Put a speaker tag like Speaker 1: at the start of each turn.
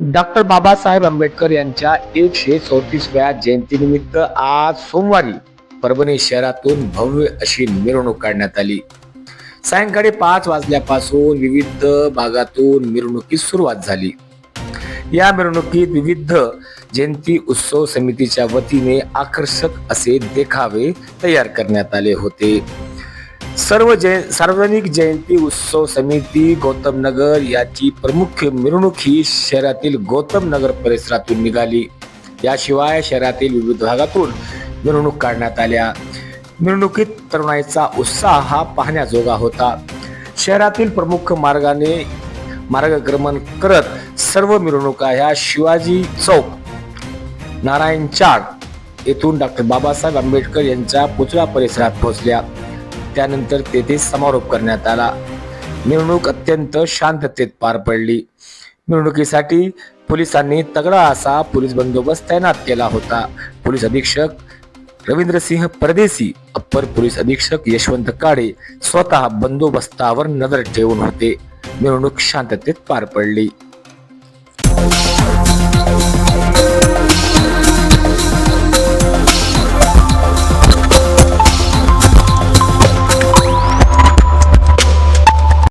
Speaker 1: Doctor Babasaheb Ambedkar यांच्या एकशे चौतीसव्या जयंतीनिमित्त आज सोमवारी परभणी शहरातून भव्य अशी मिरवणूक काढण्यात आली. सायंकाळी पाच वाजल्यापासून विविध भागातून मिरवणुकीस सुरुवात झाली. या मिरवणुकीत विविध जयंती उत्सव समितीच्या वतीने आकर्षक असे देखावे तयार करण्यात आले होते. सर्व जय सार्वजनिक जयंती उत्सव समिती गौतम नगर याची प्रमुख मिरवणूक ही शहरातील गौतम नगर परिसरातून निघाली. याशिवाय शहरातील विविध भागातून मिरवणूक काढण्यात आल्या. मिरवणुकीत तरुणाईचा उत्साह हा पाहण्याजोगा होता. शहरातील प्रमुख मार्गाने मार्गक्रमण करत सर्व मिरवणुका ह्या शिवाजी चौक नारायण चाळ येथून डॉक्टर बाबासाहेब आंबेडकर यांच्या पुतळा परिसरात पोहोचल्या. त्यानंतर तेथे समारोप करण्यात आला. मिरवणूक अत्यंत शांततेत पार पडली. मिरवणुकीसाठी पोलिसांनी तगडा असा पोलीस बंदोबस्त तैनात केला होता. पोलीस अधीक्षक रवींद्रसिंह परदेसी अप्पर पोलीस अधीक्षक यशवंत काळे स्वतः बंदोबस्तावर नजर ठेवून होते. मिरवणूक शांततेत पार पडली.